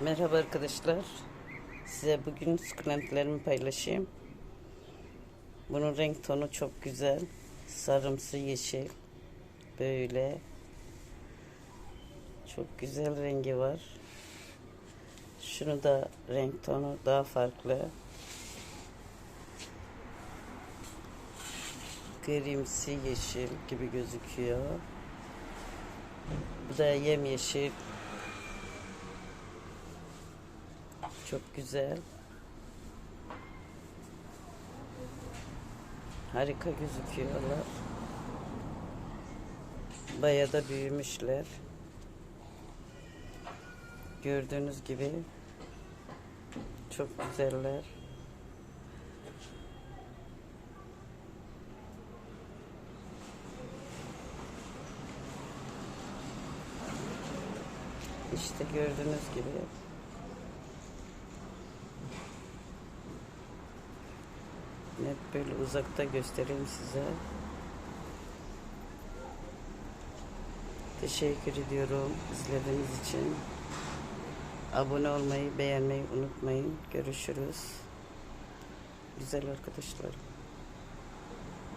Merhaba arkadaşlar. Size bugün sukulentlerimi paylaşayım. Bunun renk tonu çok güzel. Sarımsı yeşil. Böyle. Çok güzel rengi var. Şunu da renk tonu daha farklı. Grimsi yeşil gibi gözüküyor. Bu da yemyeşil. Çok güzel. Harika gözüküyorlar. Bayağı da büyümüşler. Gördüğünüz gibi çok güzeller. İşte gördüğünüz gibi net böyle uzakta göstereyim size. Teşekkür ediyorum izlediğiniz için. Abone olmayı, beğenmeyi unutmayın. Görüşürüz. Güzel arkadaşlar.